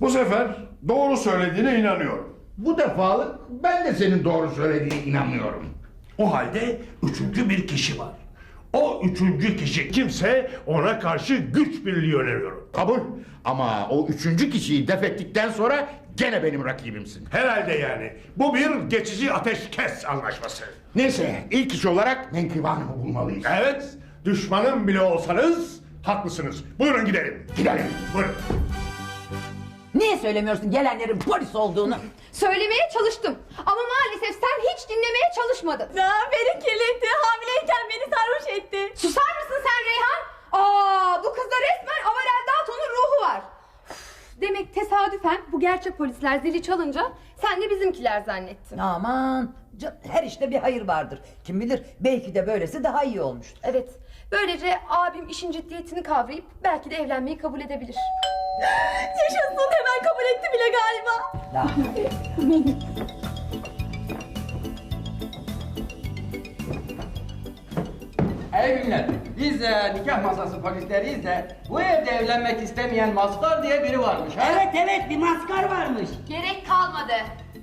Bu sefer doğru söylediğine inanıyorum. Bu defalık ben de senin doğru söylediğine inanmıyorum. O halde üçüncü bir kişi var. O üçüncü kişi kimse ona karşı güç birliği öneriyorum. Kabul. Ama o üçüncü kişiyi def ettikten sonra gene benim rakibimsin. Herhalde yani. Bu bir geçici ateşkes anlaşması. Neyse ilk iş olarak Menkıbe Hanım'ı bulmalıyız. Evet, düşmanım bile olsanız haklısınız. Buyurun gidelim. Gidelim. Buyurun. Niye söylemiyorsun gelenlerin polis olduğunu? Söylemeye çalıştım. Ama maalesef sen hiç dinlemeye çalışmadın. beni kirletti. Hamileyken beni sarhoş etti. Susar mısın sen Reyhan? Aa, bu kızda resmen Amarel Dalton'un ruhu var. Üf, Demek tesadüfen bu gerçek polisler zili çalınca sen de bizimkiler zannettin. Aman can- her işte bir hayır vardır. Kim bilir belki de böylesi daha iyi olmuştur. Evet. Böylece abim işin ciddiyetini kavrayıp belki de evlenmeyi kabul edebilir. Yaşasın hemen kabul etti bile galiba. Günler. Biz e, nikah masası polisleriyiz de bu evde evlenmek istemeyen maskar diye biri varmış. ha? Evet evet bir maskar varmış. Gerek kalmadı.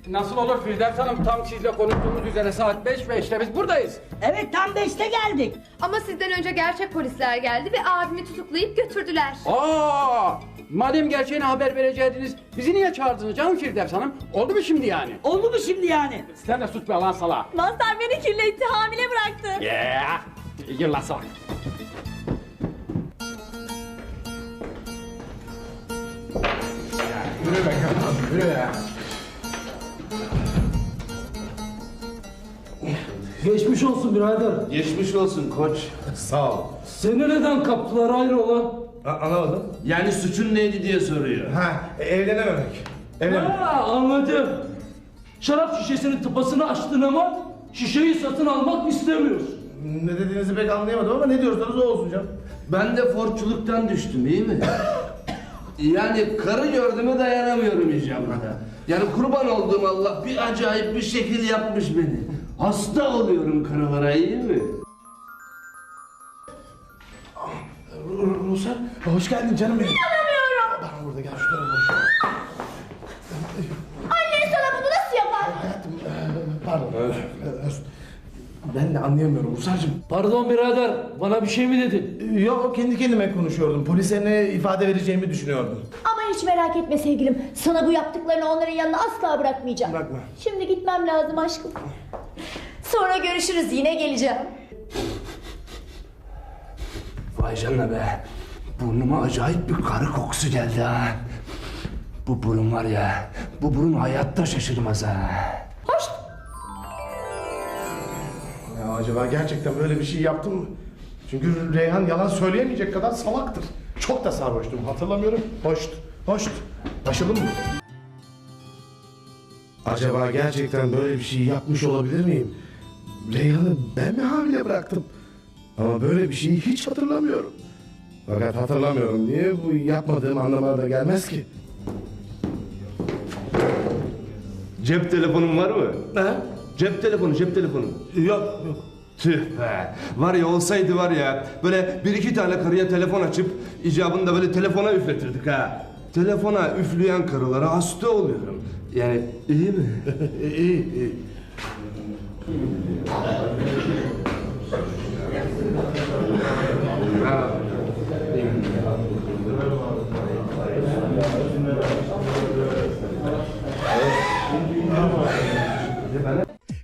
Nasıl olur Firdevs Hanım tam sizle konuştuğumuz üzere saat 5 ve işte biz buradayız. Evet tam beşte geldik. Ama sizden önce gerçek polisler geldi ve abimi tutuklayıp götürdüler. Aa! Madem gerçeğini haber vereceydiniz bizi niye çağırdınız canım Firdevs Hanım? Oldu mu şimdi yani? Oldu mu şimdi yani? Sen de sus be lan sala. Mazhar beni kirletti. Hamile bıraktı. Yeah! Yürü lan salak. Yürü be kadın, yürü ya. Geçmiş olsun birader. Geçmiş olsun koç. Sağ ol. Seni neden kaptılar hayrola? anlamadım. Yani suçun neydi diye soruyor. Ha, evlenememek. Ha, anladım. Şarap şişesinin tıpasını açtın ama şişeyi satın almak istemiyorsun. Ne dediğinizi pek anlayamadım ama ne diyorsanız o olsun canım. Ben de forçuluktan düştüm iyi mi? yani karı gördüğüme dayanamıyorum icabında. Yani kurban olduğum Allah bir acayip bir şekil yapmış beni. Hasta oluyorum karılara iyi mi? Rusar, hoş geldin canım benim. İnanamıyorum. Bana burada gel şu tarafa. Annen sana bunu nasıl yapar? Pardon. Ben de anlayamıyorum Rusar'cığım. Pardon birader, bana bir şey mi dedin? Yok kendi kendime konuşuyordum. Polise ne ifade vereceğimi düşünüyordum. Ama hiç merak etme sevgilim. Sana bu yaptıklarını onların yanına asla bırakmayacağım. Bırakma. Şimdi gitmem lazım aşkım. Sonra görüşürüz yine geleceğim. Vay canına be. Burnuma acayip bir karı kokusu geldi ha. Bu burun var ya, bu burun hayatta şaşırmaz ha. Hoş. Ya acaba gerçekten böyle bir şey yaptım mı? Çünkü Reyhan yalan söyleyemeyecek kadar salaktır. Çok da sarhoştum, hatırlamıyorum. Hoştu, hoştu. Başladım mı? Acaba gerçekten böyle bir şey yapmış olabilir miyim? Reyhan'ı ben mi hamile bıraktım? Ama böyle bir şeyi hiç hatırlamıyorum. Fakat hatırlamıyorum diye bu yapmadığım anlamına da gelmez ki. Cep telefonun var mı? Ne? Cep telefonu, cep telefonu. Yok, yok. Tüh be. Var ya olsaydı var ya böyle bir iki tane karıya telefon açıp icabında böyle telefona üfletirdik ha. Telefona üfleyen karılara hasta oluyorum. Yani iyi mi? iyi, iyi.